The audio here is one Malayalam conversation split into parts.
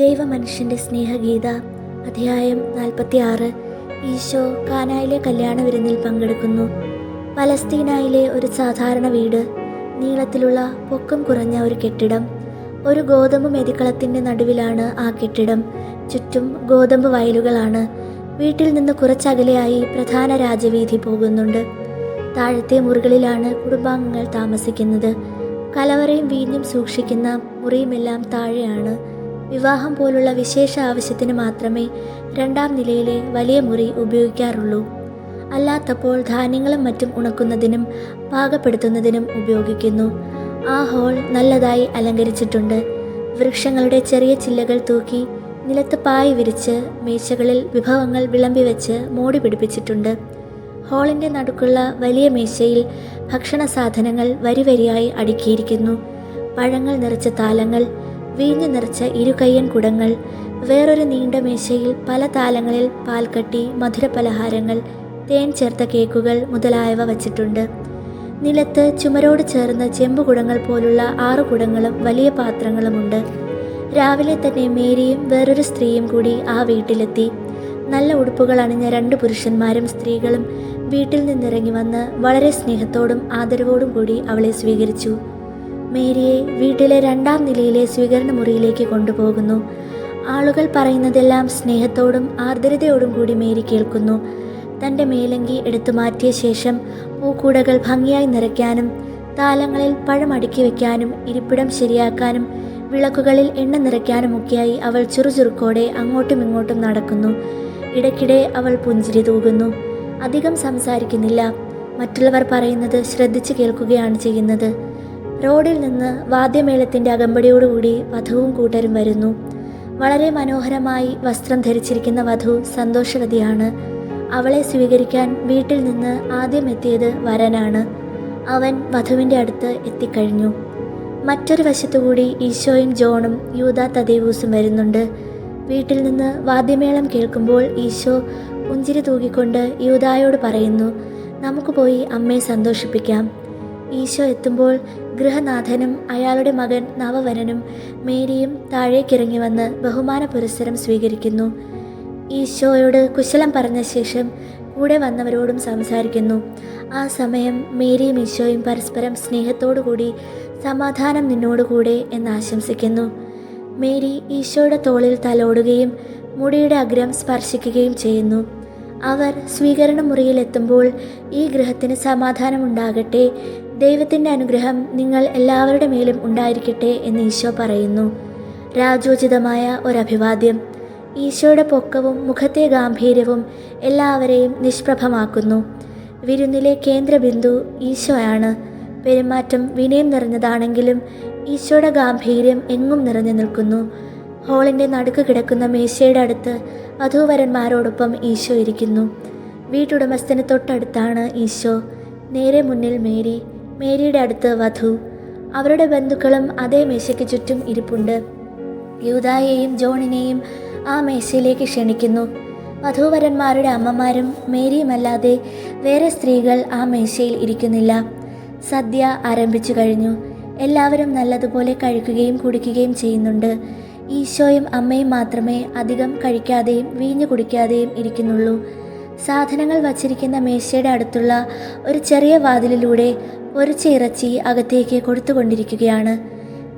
ദൈവമനുഷ്യന്റെ സ്നേഹഗീത അധ്യായം നാൽപ്പത്തി ആറ് ഈശോ കാനായിലെ കല്യാണ വിരുന്നിൽ പങ്കെടുക്കുന്നു. പലസ്തീനായിലെ ഒരു സാധാരണ വീട് നീളത്തിലുള്ള പൊക്കം കുറഞ്ഞ ഒരു കെട്ടിടം. ഒരു ഗോതമ്പ് മെതിക്കളത്തിന്റെ നടുവിലാണ് ആ കെട്ടിടം. ചുറ്റും ഗോതമ്പ് വയലുകളാണ്. വീട്ടിൽ നിന്ന് കുറച്ചകലെയായി പ്രധാന രാജവീഥി പോകുന്നുണ്ട്. താഴത്തെ മുറികളിലാണ് കുടുംബാംഗങ്ങൾ താമസിക്കുന്നത്. കലവറയും വീഞ്ഞും സൂക്ഷിക്കുന്ന മുറിയുമെല്ലാം താഴെയാണ്. വിവാഹം പോലുള്ള വിശേഷ ആവശ്യത്തിന് മാത്രമേ രണ്ടാം നിലയിലെ വലിയ മുറി ഉപയോഗിക്കാറുള്ളൂ. അല്ലാത്തപ്പോൾ ധാന്യങ്ങളും മറ്റും ഉണക്കുന്നതിനും പാകപ്പെടുത്തുന്നതിനും ഉപയോഗിക്കുന്നു. ആ ഹോൾ നല്ലതായി അലങ്കരിച്ചിട്ടുണ്ട്. വൃക്ഷങ്ങളുടെ ചെറിയ ചില്ലകൾ തൂക്കി നിലത്ത് പായി വിരിച്ച് മേശകളിൽ വിഭവങ്ങൾ വിളമ്പി വെച്ച് മൂടി പിടിപ്പിച്ചിട്ടുണ്ട്. ഹാളിന്റെ നടുക്കുള്ള വലിയ മേശയിൽ ഭക്ഷണ സാധനങ്ങൾ വരിവരിയായി അടുക്കിയിരിക്കുന്നു. പഴങ്ങൾ നിറച്ച താലങ്ങൾ വീഞ്ഞു നിറച്ച ഇരുകയ്യൻ കുടങ്ങൾ വേറൊരു നീണ്ട മേശയിൽ പല താലങ്ങളിൽ പാൽക്കട്ടി മധുരപലഹാരങ്ങൾ തേൻ ചേർത്ത കേക്കുകൾ മുതലായവ വച്ചിട്ടുണ്ട്. നിലത്ത് ചുമരോട് ചേർന്ന ചെമ്പുകുടങ്ങൾ പോലുള്ള ആറു കുടങ്ങളും വലിയ പാത്രങ്ങളുമുണ്ട്. രാവിലെ തന്നെ മേരിയും വേറൊരു സ്ത്രീയും കൂടി ആ വീട്ടിലെത്തി. നല്ല ഉടുപ്പുകൾ അണിഞ്ഞ രണ്ട് പുരുഷന്മാരും സ്ത്രീകളും വീട്ടിൽ നിന്നിറങ്ങി വന്ന് വളരെ സ്നേഹത്തോടും ആദരവോടും കൂടി അവളെ സ്വീകരിച്ചു. മേരിയെ വീട്ടിലെ രണ്ടാം നിലയിലെ സ്വീകരണ മുറിയിലേക്ക് കൊണ്ടുപോകുന്നു. ആളുകൾ പറയുന്നതെല്ലാം സ്നേഹത്തോടും ആർദ്രതയോടും കൂടി മേരി കേൾക്കുന്നു. തന്റെ മേലങ്കി എടുത്തു മാറ്റിയ ശേഷം പൂക്കൂടകൾ ഭംഗിയായി നിറയ്ക്കാനും താലങ്ങളിൽ പഴം അടുക്കി വയ്ക്കാനും ഇരിപ്പിടം ശരിയാക്കാനും വിളക്കുകളിൽ എണ്ണ നിറയ്ക്കാനുമൊക്കെയായി അവൾ ചുറുചുറുക്കോടെ അങ്ങോട്ടും ഇങ്ങോട്ടും നടക്കുന്നു. ഇടയ്ക്കിടെ അവൾ പുഞ്ചിരി തൂകുന്നു. അധികം സംസാരിക്കുന്നില്ല. മറ്റുള്ളവർ പറയുന്നത് ശ്രദ്ധിച്ചു കേൾക്കുകയാണ് ചെയ്യുന്നത്. റോഡിൽ നിന്ന് വാദ്യമേളത്തിന്റെ അകമ്പടിയോടുകൂടി വധുവും കൂട്ടരും വരുന്നു. വളരെ മനോഹരമായി വസ്ത്രം ധരിച്ചിരിക്കുന്ന വധു സന്തോഷവതിയാണ്. അവളെ സ്വീകരിക്കാൻ വീട്ടിൽ നിന്ന് ആദ്യം എത്തിയത് വരനാണ്. അവൻ വധുവിന്റെ അടുത്ത് എത്തിക്കഴിഞ്ഞു. മറ്റൊരു വശത്തുകൂടി ഈശോയും ജോണും യൂത തദേവൂസും വരുന്നുണ്ട്. വീട്ടിൽ നിന്ന് വാദ്യമേളം കേൾക്കുമ്പോൾ ഈശോ പുഞ്ചിരി തൂകിക്കൊണ്ട് യൂതായോട് പറയുന്നു നമുക്ക് പോയി അമ്മയെ സന്തോഷിപ്പിക്കാം. ഈശോ എത്തുമ്പോൾ ഗൃഹനാഥനും അയാളുടെ മകൻ നവവരനും മേരിയും താഴേക്കിറങ്ങി വന്ന് ബഹുമാന പുരസ്സരം സ്വീകരിക്കുന്നു. ഈശോയോട് കുശലം പറഞ്ഞ ശേഷം കൂടെ വന്നവരോടും സംസാരിക്കുന്നു. ആ സമയം മേരിയും ഈശോയും പരസ്പരം സ്നേഹത്തോടു കൂടി സമാധാനം നിന്നോടുകൂടെ എന്ന് ആശംസിക്കുന്നു. മേരി ഈശോയുടെ തോളിൽ തലോടുകയും മുടിയുടെ അഗ്രം സ്പർശിക്കുകയും ചെയ്യുന്നു. അവർ സ്വീകരണ മുറിയിലെത്തുമ്പോൾ ഈ ഗ്രഹത്തിന് സമാധാനമുണ്ടാകട്ടെ ദൈവത്തിന്റെ അനുഗ്രഹം നിങ്ങൾ എല്ലാവരുടെ മേലും ഉണ്ടായിരിക്കട്ടെ എന്ന് ഈശോ പറയുന്നു. രാജോചിതമായ ഒരഭിവാദ്യം. ഈശോയുടെ പൊക്കവും മുഖത്തെ ഗാംഭീര്യവും എല്ലാവരെയും നിഷ്പ്രഭമാക്കുന്നു. വിരുന്നിലെ കേന്ദ്രബിന്ദു ഈശോയാണ്. പെരുമാറ്റം വിനയം നിറഞ്ഞതാണെങ്കിലും ഈശോയുടെ ഗാംഭീര്യം എങ്ങും നിറഞ്ഞു നിൽക്കുന്നു. ഹോളിന്റെ നടുക്ക് കിടക്കുന്ന മേശയുടെ അടുത്ത് വധൂവരന്മാരോടൊപ്പം ഈശോ ഇരിക്കുന്നു. വീട്ടുടമസ്ഥന് തൊട്ടടുത്താണ് ഈശോ. നേരെ മുന്നിൽ മേരി. മേരിയുടെ അടുത്ത് വധു. അവരുടെ ബന്ധുക്കളും അതേ മേശയ്ക്ക് ചുറ്റും ഇരിപ്പുണ്ട്. യൂതായെയും ജോണിനെയും ആ മേശയിലേക്ക് ക്ഷണിക്കുന്നു. വധൂവരന്മാരുടെ അമ്മമാരും മേരിയുമല്ലാതെ വേറെ സ്ത്രീകൾ ആ മേശയിൽ ഇരിക്കുന്നില്ല. സദ്യ ആരംഭിച്ചു കഴിഞ്ഞു. എല്ലാവരും നല്ലതുപോലെ കഴിക്കുകയും കുടിക്കുകയും ചെയ്യുന്നുണ്ട്. ഈശോയും അമ്മയും മാത്രമേ അധികം കഴിക്കാതെയും വീഞ്ഞു കുടിക്കാതെയും ഇരിക്കുന്നുള്ളൂ. സാധനങ്ങൾ വച്ചിരിക്കുന്ന മേശയുടെ അടുത്തുള്ള ഒരു ചെറിയ വാതിലിലൂടെ പൊരിച്ച ഇറച്ചി അകത്തേക്ക് കൊടുത്തുകൊണ്ടിരിക്കുകയാണ്.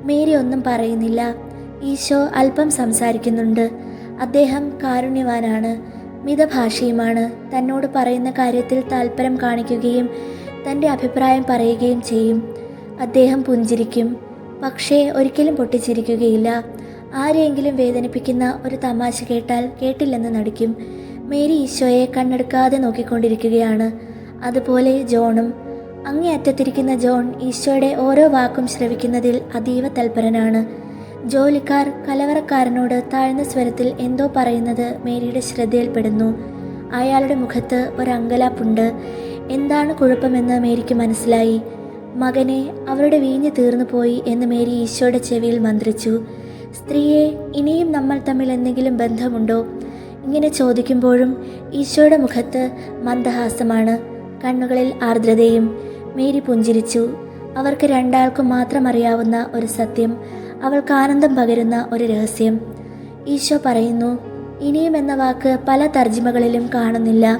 മേരി ഒന്നും പറയുന്നില്ല. ഈശോ അല്പം സംസാരിക്കുന്നുണ്ട്. അദ്ദേഹം കാരുണ്യവാനാണ്. മിതഭാഷയുമാണ്. തന്നോട് പറയുന്ന കാര്യത്തിൽ താല്പര്യം കാണിക്കുകയും തന്റെ അഭിപ്രായം പറയുകയും ചെയ്യും. അദ്ദേഹം പുഞ്ചിരിക്കും. പക്ഷേ ഒരിക്കലും പൊട്ടിച്ചിരിക്കുകയില്ല. ആരെയെങ്കിലും വേദനിപ്പിക്കുന്ന ഒരു തമാശ കേട്ടാൽ കേട്ടില്ലെന്ന് നടിക്കും. മേരി ഈശോയെ കണ്ണെടുക്കാതെ നോക്കിക്കൊണ്ടിരിക്കുകയാണ്. അതുപോലെ ജോണും അങ്ങേ അറ്റത്തിരിക്കുന്ന ജോൺ ഈശോയുടെ ഓരോ വാക്കും ശ്രവിക്കുന്നതിൽ അതീവ തൽപരനാണ്. ജോലിക്കാർ കലവറക്കാരനോട് താഴ്ന്ന സ്വരത്തിൽ എന്തോ പറയുന്നത് മേരിയുടെ ശ്രദ്ധയിൽപ്പെടുന്നു. അയാളുടെ മുഖത്ത് ഒരങ്കലാപ്പുണ്ട്. എന്താണ് കുഴപ്പമെന്ന് മേരിക്ക് മനസ്സിലായി. മകനെ അവരുടെ വീഞ്ഞ് തീർന്നു പോയി എന്ന് മേരി ഈശോയുടെ ചെവിയിൽ മന്ത്രിച്ചു. സ്ത്രീയെ ഇനിയും നമ്മൾ തമ്മിൽ എന്തെങ്കിലും ബന്ധമുണ്ടോ? ഇങ്ങനെ ചോദിക്കുമ്പോഴും ഈശോയുടെ മുഖത്ത് മന്ദഹാസമാണ്. കണ്ണുകളിൽ ആർദ്രതയും മേരി പുഞ്ചിരിച്ചു. അവർക്ക് രണ്ടാൾക്കും മാത്രം അറിയാവുന്ന ഒരു സത്യം അവൾക്ക് ആനന്ദം പകരുന്ന ഒരു രഹസ്യം. ഈശോ പറയുന്നു ഇനിയും എന്ന വാക്ക് പല തർജിമകളിലും കാണുന്നില്ല.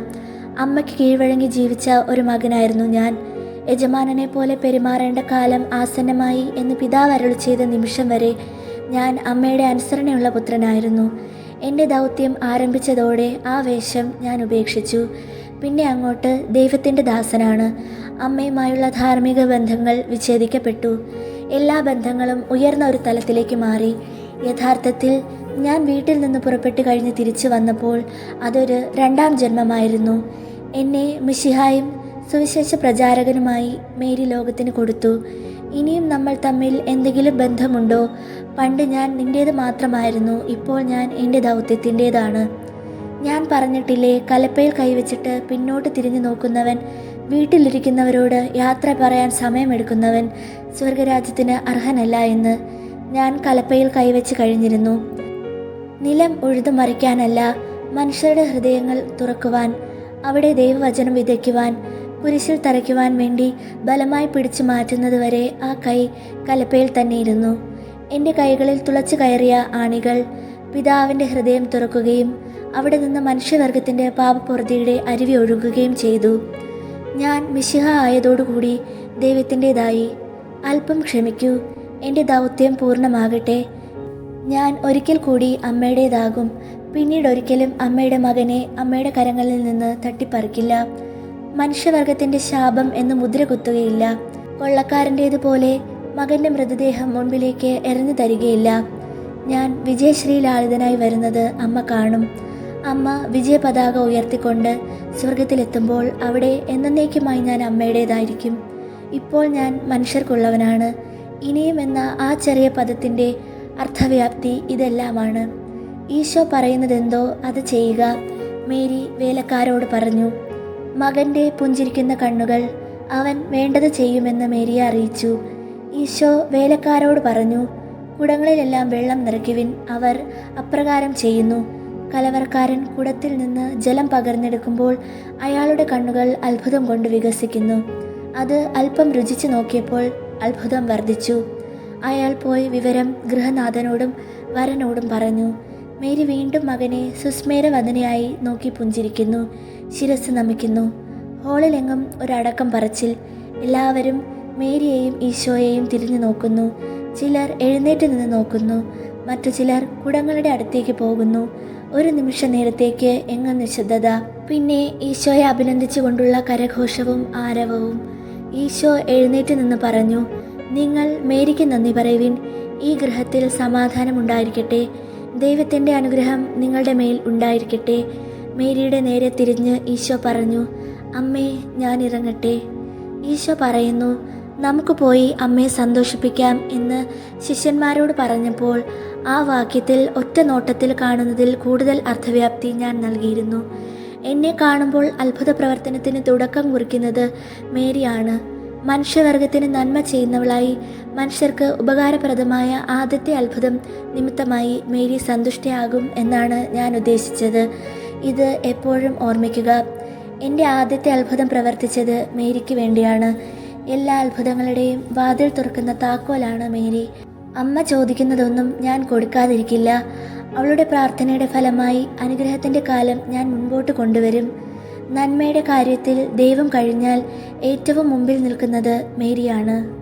അമ്മയ്ക്ക് കീഴ്വഴങ്ങി ജീവിച്ച ഒരു മകനായിരുന്നു ഞാൻ. യജമാനനെ പോലെ പെരുമാറേണ്ട കാലം ആസന്നമായി എന്ന് പിതാവ് അരുൾ ചെയ്ത നിമിഷം വരെ ഞാൻ അമ്മയുടെ അനുസരണയുള്ള പുത്രനായിരുന്നു. എന്റെ ദൗത്യം ആരംഭിച്ചതോടെ ആ വേഷം ഞാൻ ഉപേക്ഷിച്ചു. പിന്നെ അങ്ങോട്ട് ദൈവത്തിന്റെ ദാസനാണ്. അമ്മയുമായുള്ള ധാർമ്മിക ബന്ധങ്ങൾ വിച്ഛേദിക്കപ്പെട്ടു. എല്ലാ ബന്ധങ്ങളും ഉയർന്ന ഒരു തലത്തിലേക്ക് മാറി. യഥാർത്ഥത്തിൽ ഞാൻ വീട്ടിൽ നിന്ന് പുറപ്പെട്ടു കഴിഞ്ഞ് തിരിച്ചു വന്നപ്പോൾ അതൊരു രണ്ടാം ജന്മമായിരുന്നു. എന്നെ മിഷിഹായും സുവിശേഷ പ്രചാരകനുമായി മേരി ലോകത്തിന് കൊടുത്തു. ഇനിയും നമ്മൾ തമ്മിൽ എന്തെങ്കിലും ബന്ധമുണ്ടോ? പണ്ട് ഞാൻ നിന്റേത് മാത്രമായിരുന്നു ഇപ്പോൾ ഞാൻ എന്റെ ദൗത്യത്തിന്റേതാണ് ഞാൻ പറഞ്ഞിട്ടില്ലേ കലപ്പയിൽ കൈവച്ചിട്ട് പിന്നോട്ട് തിരിഞ്ഞു നോക്കുന്നവൻ വീട്ടിലിരിക്കുന്നവരോട് യാത്ര പറയാൻ സമയമെടുക്കുന്നവൻ സ്വർഗരാജ്യത്തിന് അർഹനല്ല എന്ന് ഞാൻ കലപ്പയിൽ കൈവച്ച് കഴിഞ്ഞിരുന്നു. നിലം ഉഴുതു മറിക്കാനല്ല മനുഷ്യരുടെ ഹൃദയങ്ങൾ തുറക്കുവാൻ അവിടെ ദൈവവചനം വിതയ്ക്കുവാൻ കുരിശിൽ തറയ്ക്കുവാൻ വേണ്ടി ബലമായി പിടിച്ചു മാറ്റുന്നതുവരെ ആ കൈ കലപ്പയിൽ തന്നെയിരുന്നു. എന്റെ കൈകളിൽ തുളച്ചു കയറിയ ആണികൾ പിതാവിന്റെ ഹൃദയം തുറക്കുകയും അവിടെ നിന്ന് മനുഷ്യവർഗത്തിന്റെ പാപപ്പുറതിയുടെ അരുവി ഒഴുകുകയും ചെയ്തു. ഞാൻ മിശിഹ ആയതോടുകൂടി ദൈവത്തിന്റെതായി. അല്പം ക്ഷമിക്കൂ എന്റെ ദൗത്യം പൂർണമാകട്ടെ. ഞാൻ ഒരിക്കൽ കൂടി അമ്മയുടേതാകും. പിന്നീട് ഒരിക്കലും അമ്മയുടെ മകനെ അമ്മയുടെ കരങ്ങളിൽ നിന്ന് തട്ടിപ്പറിക്കില്ല. മനുഷ്യവർഗത്തിന്റെ ശാപം എന്ന് മുദ്ര കുത്തുകയില്ല. കൊള്ളക്കാരന്റേതുപോലെ മകന്റെ മൃതദേഹം മുൻപിലേക്ക് എറിഞ്ഞു തരികയില്ല. ഞാൻ വിജയശ്രീലാളിതനായി വരുന്നത് അമ്മ കാണും. അമ്മ വിജയ പതാക ഉയർത്തിക്കൊണ്ട് സ്വർഗത്തിലെത്തുമ്പോൾ അവിടെ എന്നേക്കുമായി ഞാൻ അമ്മയുടേതായിരിക്കും. ഇപ്പോൾ ഞാൻ മനുഷ്യർക്കുള്ളവനാണ്. ഇനിയും എന്ന ആ ചെറിയ പദത്തിന്റെ അർത്ഥവ്യാപ്തി ഇതെല്ലാമാണ്. ഈശോ പറയുന്നതെന്തോ അത് ചെയ്യുക മേരി വേലക്കാരോട് പറഞ്ഞു. മകന്റെ പുഞ്ചിരിക്കുന്ന കണ്ണുകൾ അവൻ വേണ്ടത് ചെയ്യുമെന്ന് മേരിയെ അറിയിച്ചു. ഈശോ വേലക്കാരോട് പറഞ്ഞു കുടങ്ങളിലെല്ലാം വെള്ളം നിറയ്ക്കുവിൻ അവർ അപ്രകാരം ചെയ്യുന്നു. കലവർക്കാരൻ കുടത്തിൽ നിന്ന് ജലം പകർന്നെടുക്കുമ്പോൾ അയാളുടെ കണ്ണുകൾ അത്ഭുതം കൊണ്ട് വികസിക്കുന്നു. അത് അല്പം രുചിച്ചു നോക്കിയപ്പോൾ അത്ഭുതം വർദ്ധിച്ചു. അയാൾ പോയി വിവരം ഗൃഹനാഥനോടും വരനോടും പറഞ്ഞു. മേരി വീണ്ടും മകനെ സുസ്മേരവദനയായി നോക്കി പുഞ്ചിരിക്കുന്നു. ശിരസ് നമിക്കുന്നു. ഹോളിലെങ്ങും ഒരടക്കം പറച്ചിൽ. എല്ലാവരും മേരിയെയും ഈശോയെയും തിരിഞ്ഞു നോക്കുന്നു. ചിലർ എഴുന്നേറ്റ് നിന്ന് നോക്കുന്നു. മറ്റു ചിലർ കുടങ്ങളുടെ അടുത്തേക്ക് പോകുന്നു. ഒരു നിമിഷ നേരത്തേക്ക് എങ്ങ നിശബ്ദത. പിന്നെ ഈശോയെ അഭിനന്ദിച്ചുകൊണ്ടുള്ള കരഘോഷവും ആരവവും ഈശോ എഴുന്നേറ്റ് നിന്ന് പറഞ്ഞു നിങ്ങൾ മേരിക്ക് നന്ദി പറയുവിൻ. ഈ സമാധാനം ഉണ്ടായിരിക്കട്ടെ ദൈവത്തിന്റെ അനുഗ്രഹം നിങ്ങളുടെ മേൽ ഉണ്ടായിരിക്കട്ടെ. മേരിയുടെ നേരെ തിരിഞ്ഞ് ഈശോ പറഞ്ഞു അമ്മേ ഞാൻ ഇറങ്ങട്ടെ. ഈശോ പറയുന്നു നമുക്ക് പോയി അമ്മയെ സന്തോഷിപ്പിക്കാം എന്ന് ശിഷ്യന്മാരോട് പറഞ്ഞപ്പോൾ ആ വാക്യത്തിൽ ഒറ്റ നോട്ടത്തിൽ കാണുന്നതിൽ കൂടുതൽ അർത്ഥവ്യാപ്തി ഞാൻ നൽകിയിരുന്നു. എന്നെ കാണുമ്പോൾ അത്ഭുത പ്രവർത്തനത്തിന് തുടക്കം കുറിക്കുന്നത് മേരിയാണ്. മനുഷ്യവർഗത്തിന് നന്മ ചെയ്യുന്നവളായി മനുഷ്യർക്ക് ഉപകാരപ്രദമായ ആദ്യത്തെ അത്ഭുതം നിമിത്തമായി മേരി സന്തുഷ്ടയാകും എന്നാണ് ഞാൻ ഉദ്ദേശിച്ചത്. ഇത് എപ്പോഴും ഓർമ്മിക്കുക. എന്റെ ആദ്യത്തെ അത്ഭുതം പ്രവർത്തിച്ചത് മേരിക്ക് വേണ്ടിയാണ്. എല്ലാ അത്ഭുതങ്ങളുടെയും വാതിൽ തുറക്കുന്ന താക്കോലാണ് മേരി. അമ്മ ചോദിക്കുന്നതൊന്നും ഞാൻ കൊടുക്കാതിരിക്കില്ല. അവളുടെ പ്രാർത്ഥനയുടെ ഫലമായി അനുഗ്രഹത്തിന്റെ കാലം ഞാൻ മുൻപോട്ട് കൊണ്ടുവരും. നന്മയുടെ കാര്യത്തിൽ ദൈവം കഴിഞ്ഞാൽ ഏറ്റവും മുമ്പിൽ നിൽക്കുന്നത് മേരിയാണ്.